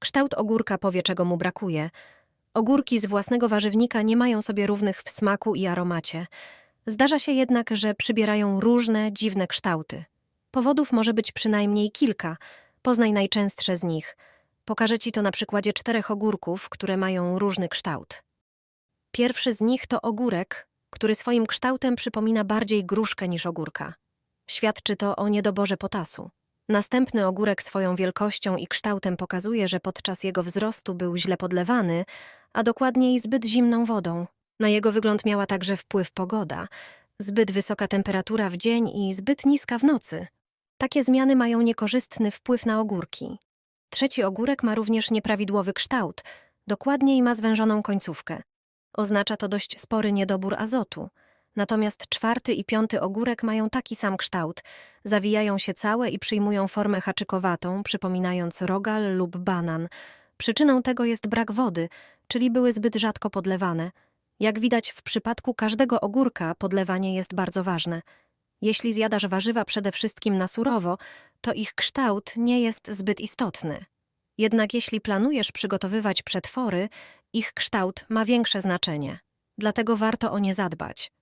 Kształt ogórka powie, czego mu brakuje. Ogórki z własnego warzywnika nie mają sobie równych w smaku i aromacie. Zdarza się jednak, że przybierają różne, dziwne kształty. Powodów może być przynajmniej kilka. Poznaj najczęstsze z nich. Pokażę ci to na przykładzie czterech ogórków, które mają różny kształt. Pierwszy z nich to ogórek, który swoim kształtem przypomina bardziej gruszkę niż ogórka. Świadczy to o niedoborze potasu. Następny ogórek swoją wielkością i kształtem pokazuje, że podczas jego wzrostu był źle podlewany, a dokładniej zbyt zimną wodą. Na jego wygląd miała także wpływ pogoda, zbyt wysoka temperatura w dzień i zbyt niska w nocy. Takie zmiany mają niekorzystny wpływ na ogórki. Trzeci ogórek ma również nieprawidłowy kształt, dokładniej ma zwężoną końcówkę. Oznacza to dość spory niedobór azotu. Natomiast czwarty i piąty ogórek mają taki sam kształt, zawijają się całe i przyjmują formę haczykowatą, przypominając rogal lub banan. Przyczyną tego jest brak wody, czyli były zbyt rzadko podlewane. Jak widać, w przypadku każdego ogórka podlewanie jest bardzo ważne. Jeśli zjadasz warzywa przede wszystkim na surowo, to ich kształt nie jest zbyt istotny. Jednak jeśli planujesz przygotowywać przetwory, ich kształt ma większe znaczenie. Dlatego warto o nie zadbać.